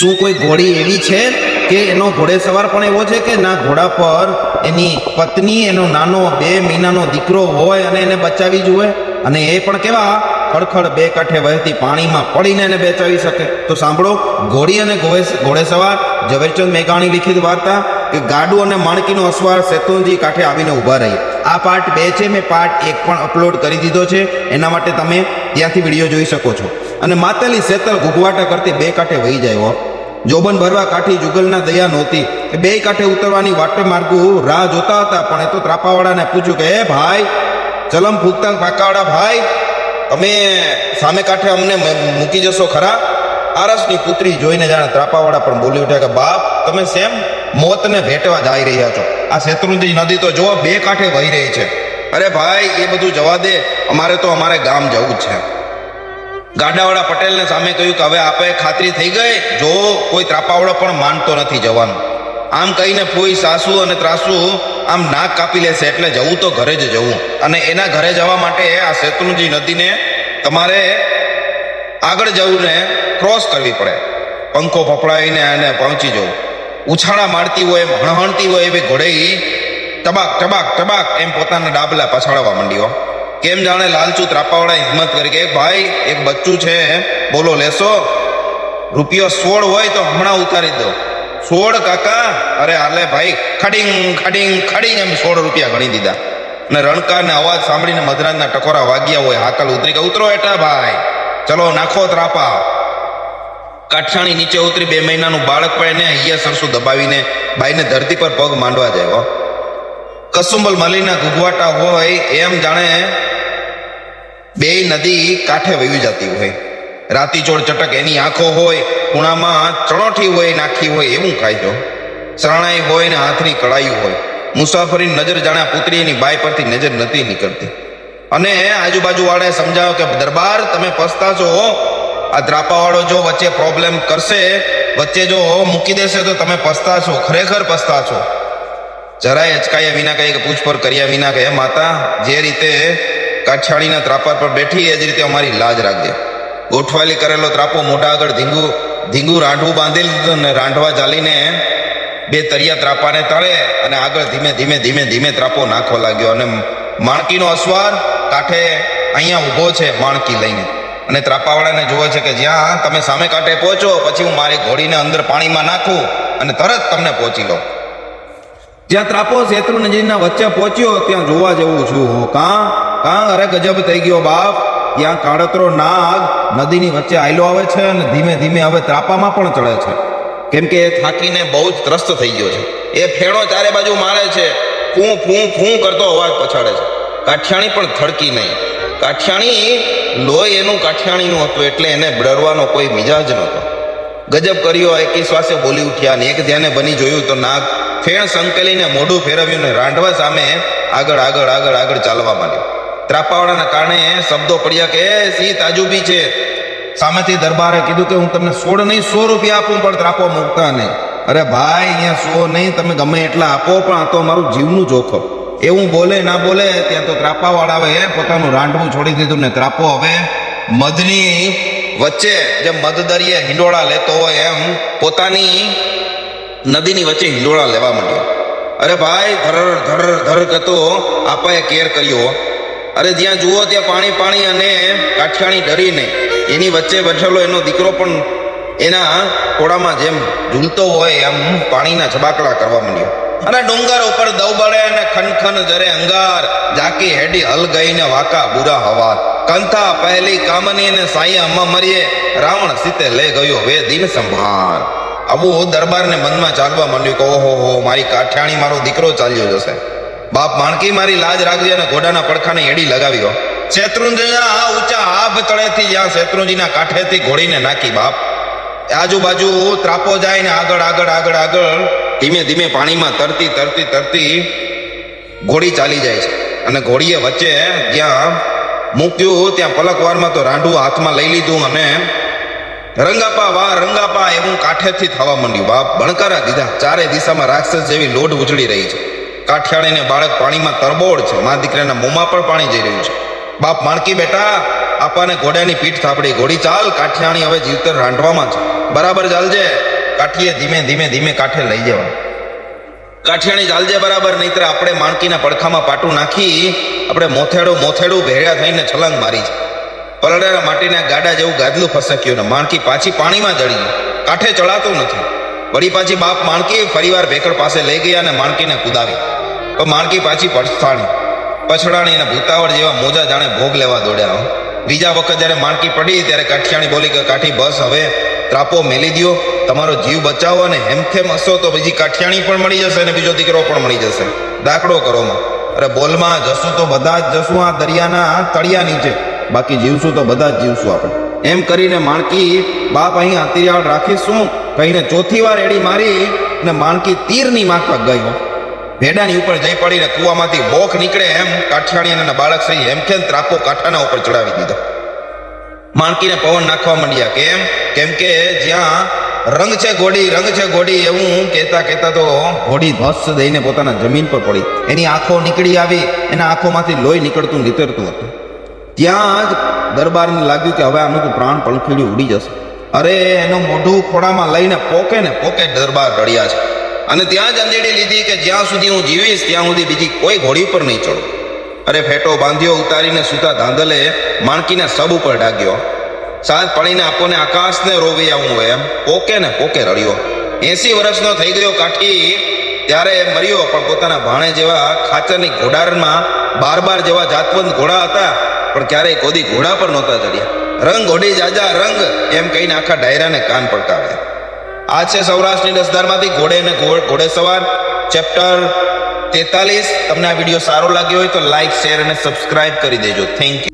શું કોઈ ઘોડી એવી છે કે એનો ઘોડે સવાર પણ એવો છે કે ના ઘોડા પર એની પત્ની, એનો નાનો બે મહિનાનો દીકરો હોય અને એને બચાવી જુએ? અને એ પણ કેવા? ખડખડ બે કાંઠે વહેતી પાણીમાં પડીને એને બચાવી શકે. તો સાંભળો, ઘોડી અને ઘોડે ઘોડેસવાર ઝવેરચંદ મેઘાણી લિખિત વાર્તા કે ગાડું અને માણકીનો અસવાર શેત્રુંજી કાંઠે આવીને ઊભા રહી. આ પાર્ટ બે છે, મેં પાર્ટ એક પણ અપલોડ કરી દીધો છે. એના માટે તમે ત્યાંથી વીડિયો જોઈ શકો છો. અને માતેલી શેતર ઘૂઘવાટા કરતી બે કાંઠે વહી જાય જોબન ભરવા કાઠી જુગલના દયા નહોતી. એ બે કાંઠે ઉતરવાની વાટે માર્ગું રાહ જોતા હતા, પણ એ તો ત્રાપાવાળાને પૂછ્યું કે, એ ભાઈ, ચલમ ફૂકતા પાકાવાળા ભાઈ, તમે સામે કાંઠે અમને મૂકી જશો ખરા? આરસની પુત્રી જોઈને જાણે ત્રાપાવાળા પણ બોલી ઉઠ્યા કે, બાપ, તમે સેમ મોતને ભેટવા જઈ રહ્યા છો. આ શેત્રુંજી નદી તો જો બે કાંઠે વહી રહી છે. અરે ભાઈ, એ બધું જવા દે. અમારે તો અમારે ગામ જવું જ છે. ગાડાવાળા પટેલને સામે કહ્યું કે હવે આપે ખાતરી થઈ ગઈ. જો કોઈ ત્રાપાવાળો પણ માનતો નથી જવાનું. આમ કહીને ફૂઈ સાસુ અને ત્રાસુ આમ નાક કાપી લેશે એટલે જવું તો ઘરે જ જવું. અને એના ઘરે જવા માટે આ શેત્રુંજી નદીને તમારે આગળ જવું ક્રોસ કરવી પડે. પંખો ફફડાવીને અને પહોંચી જવું. ઉછાળા મારતી હોય હણહણતી હોય એવી ઘોડે ટબાક ટબાક ટબાક એમ પોતાના ડાબલા પછાડવા માંડ્યો. કેમ જાણે લાલચુ ત્રાપાવાળા હિંમત કરી કે ભાઈ, એક બચ્ચું છે બોલો, લેશો? રૂપિયો સોળ હોય તો હમણાં ઉતારી દો. સોળ, કાકા? અરે, હાલે ભાઈ, ખડીંગ ખડીંગ ખડીંગ એમ સોળ રૂપિયા ગણી દીધા. અને રણકારને અવાજ સાંભળીને મધરાજના ટકોરા વાગ્યા હોય, હાકલ ઉતરી કે, ઉતરો હેઠા ભાઈ, ચલો, નાખો ત્રાપા કાઠાણી નીચે ઉતરી બે મહિનાનું બાળક પણ એને અહીંયા સરસું દબાવીને, ભાઈને ધરતી પર પગ માંડવા જાય કસુંબલ મલીના ગુગવાટા હોય એમ જાણે બે નદી કાંઠે વહી જતી હોય. રાતીચોળ ચટક એની આંખો હોય ખૂણામાં ચણોઠી હોય, નાખી હોય એવું ખાઈજો શરણાઈ હોય ને હાથની કળાઈ હોય. મુસાફરી નજર જાણે પુત્રી એની બાય પરથી નજર નથી નીકળતી. અને આજુબાજુ વાળાએ સમજાવ્યો કે, દરબાર, તમે પસ્તાશો આ દ્રાપાવાળો જો વચ્ચે પ્રોબ્લેમ કરશે, વચ્ચે જો મૂકી દેશે તો તમે પસ્તાશો, ખરેખર પસ્તાશો. જરાય અચકાયા વિના કહે કે પૂછપર કર્યા વિના કહે. માતા, જે રીતે કાછાળીના ત્રાપર પર બેઠી એ જ રીતે અમારી લાજ રાખજે. ગોઠવાલી કરેલો ત્રાપો મોઢા આગળ ધીંગુ ધીંગુ રાંઢવું બાંધેલું અને ને રાંઢવા ચાલીને બે તરિયા ત્રાપાને તળે અને આગળ ધીમે ધીમે ધીમે ધીમે ત્રાપો નાખવા લાગ્યો અને માણકીનો અસવાર કાંઠે અહીંયા ઊભો છે માણકી લઈને. અને ત્રાપાવાળાને જોવે છે કે, જ્યાં તમે સામે કાંઠે પહોંચો, પછી હું મારી ઘોડીને અંદર પાણીમાં નાખું અને તરત તમને પહોંચી લઉં જ્યાં ત્રાપો શેત્રુ નજીકના વચ્ચે પહોંચ્યો, ત્યાં જોવા જેવું છું કાં? કાં? અરે ગજબ થઈ ગયો બાપ. ત્યાં કાળતરો નાગ નદીની વચ્ચે આયલો આવે છે અને ધીમે ધીમે હવે ત્રાપામાં પણ ચડે છે. કેમ કે એ થાકીને બહુ જ ત્રસ્ત થઈ ગયો છે. એ ફેણો ચારે બાજુ મારે છે. ફૂં ફૂં ફૂં કરતો અવાજ પછાડે છે. કાઠિયાણી પણ થડકી નહીં. કાઠિયાણી, લોહી એનું કાઠિયાણીનું હતું એટલે એને ડરવાનો કોઈ મિજાજ નહોતો. ગજબ કર્યો એકી શ્વાસે બોલી ઉઠ્યા ને એક ધ્યાને બની જોયું તો નાગ ફેણ સંકેલીને મોઢું ફેરવ્યું ને રાંઢવા સામે આગળ આગળ આગળ આગળ ચાલવા માંડ્યો. ત્રાપાવાળાના કારણે શબ્દો પડ્યા કે "એ, સી તાજુબી છે. સામેથી દરબારે કીધું કે હું તમને સોળ નહીં સો રૂપિયા આપું પણ ત્રાપો મૂકતા નહીં. અરે ભાઈ અહીંયા સો નહીં તમે ગમે એટલા આપો પણ આ તો મારું જીવનું જોખમ. એવું બોલે ના બોલે ત્યાં તો ત્રાપાવાળાએ પોતાનું રાંઢવું છોડી દીધું ને ત્રાપો હવે મધની વચ્ચે જેમ મધદરિયે હિંડોળા લેતો હોય એમ પોતાની નદીની વચ્ચે હિંડોળા લેવા માંડ્યો. અરે ભાઈ, ધર ધર ધર કરતો આપાએ કેર કર્યો. અરે જ્યાં જુઓ ત્યાં પાણી પાણી અને કાઠિયાણી ડરીને એની વચ્ચે બેઠેલો એનો દીકરો પણ એના ઘોડામાં જેમ ઝૂલતો હોય એમ પાણીના છબાકડા કરવા માંડ્યો. અને ડુંગર ઉપર દવબળે અને ખનખન જરે અંગાર. જાકી હેડી હલ ગઈને વાકા બુરા હવા. કંથા પહેલી કામની ને સાઈ અમ્મા મરીએ. રાવણ સીતે લઈ ગયો વે દિન સંભાર. આવું દરબારને મનમાં ચાલવા માંડ્યું કે ઓહો હો, મારી કાઠિયાણી, મારો દીકરો ચાલ્યો જશે. બાપ માણકી મારી લાજ રાખજે અને ઘોડાના પડખાને એડી લગાવ્યો. શેત્રુંજના આ ઊંચા આભ તળેથી જ્યાં શેત્રુંજીના કાંઠેથી ઘોડીને નાખી બાપ. આજુબાજુ ત્રાપો જાય ને આગળ આગળ આગળ આગળ ધીમે ધીમે પાણીમાં તરતી તરતી તરતી ઘોડી ચાલી જાય છે. અને ઘોડીએ વચ્ચે જ્યાં મૂક્યું, ત્યાં પલકવારમાં તો રાંઢું હાથમાં લઈ લીધું અને રંગાપા, વાહ, રંગાપા, એવું કાંઠેથી થવા માંડ્યું. બાપ ભણકારા દીધા. ચારે દિશામાં રાક્ષસ જેવી લોઢ ઉછળી રહી છે. કાઠિયાણીને બાળક પાણીમાં તરબોળ છે. મા દીકરાના મોંમાં પણ પાણી જઈ રહ્યું છે. બાપ, માણકી બેટા, આપાને ઘોડાની પીઠ થાપડી. ઘોડી ચાલ કાઠિયાણી હવે જીવતર રાંધવામાં છે. બરાબર ચાલજે. કાઠીએ ધીમે ધીમે ધીમે કાંઠે લઈ જવા કાઠિયાણી ચાલજે બરાબર, નહીતર આપણે માણકીના પડખામાં પાટું નાખી આપણે મોથેડું મોથેડું ભેળ્યા થઈને છલાંગ મારી છે. પલડાના માટીના ગાડા જેવું ગાદલું ફસક્યું ને માણકી પાછી પાણીમાં ગઈ. કાંઠે ચડાતું નથી. વળી પાછી બાપ માણકી ફરીવાર ભેકડ પાસે લઈ ગયા અને માણકીને કુદાવી. પણ માણકી પાછી પછતાણી. પછડાણી અને ભૂતાવળ જેવા મોજા જાણે ભોગ લેવા દોડ્યા. બીજા વખત જ્યારે માણકી પડી ત્યારે કાઠિયાણી બોલી કે, કાઠી, બસ હવે ત્રાપો મેલી દ્યો, તમારો જીવ બચાવો અને હેમખેમ હસો તો બીજી કાઠિયાણી પણ મળી જશે અને બીજો દીકરો પણ મળી જશે. દાખલો કરોમાં અરે બોલમાં જશું તો બધા જ જશું આ દરિયાના તળિયા નીચે. બાકી જીવશું તો બધા જ જીવશું આપણે. એમ કરીને માણકી બાપ અહીં હતિયાળ રાખીશું, કહીને ચોથી વાર એડી મારી અને માણકી તીરની માફક ગયો ભેડાની ઉપર જઈ પડીને કૂવામાંથી બોખ નીકળે એમ કાઠિયાણી અને બાળક શ્રી હેમખેમ ત્રાપો કાંઠાના ઉપર ચડાવી દીધો. માણકીને પવન નાખવા માંડ્યા. કેમ? કેમ કે જ્યાં રંગ છે ઘોડી રંગ છે ઘોડી એવું કહેતા કહેતા તો ઘોડી ધસ દઈને પોતાના જમીન પર પડી. એની આંખો નીકળી આવી, એના આંખોમાંથી લોહી નીકળતું, નીતરતું હતું. ત્યાં જ દરબારને લાગ્યું કે હવે આનું તો પ્રાણ પલખીડ્યું ઉડી જશે. અરે, એનું મોઢું ખોડામાં લઈને પોકે ને પોકે દરબાર રડ્યા છે. અને ત્યાં જ અંધેડી લીધી કે જ્યાં સુધી હું જીવીશ, ત્યાં સુધી બીજી કોઈ ઘોડી પર નહીં ચડું. અરે ફેટો બાંધ્યો ઉતારીને સૂતા ધાંધલે માણકીને સબ ઉપર ડાગ્યો. સાંજ પડીને આપોને આકાશને રોવી આવું એમ પોકે ને પોકે રડ્યો. એસી વર્ષનો થઈ ગયો કાઠી ત્યારે એમ મર્યો, પણ પોતાના ભાણે જેવા ખાચરની ઘોડારમાં બાર બાર જેવા જાતવંત ઘોડા હતા, પણ ક્યારેય કોદી ઘોડા પર નહોતા ચડ્યા. રંગ ઘોડી જાજા રંગ, એમ કહીને આખા ડાયરાને કાન પડકાવ્યા આ છે સૌરાષ્ટ્રની દસદારમાંથી ઘોડે અને ઘોડે સવાર, ચેપ્ટર તેતાલીસ. તમને આ વીડિયો સારો લાગ્યો હોય તો લાઈક શેર અને સબસ્ક્રાઇબ કરી દેજો. Thank you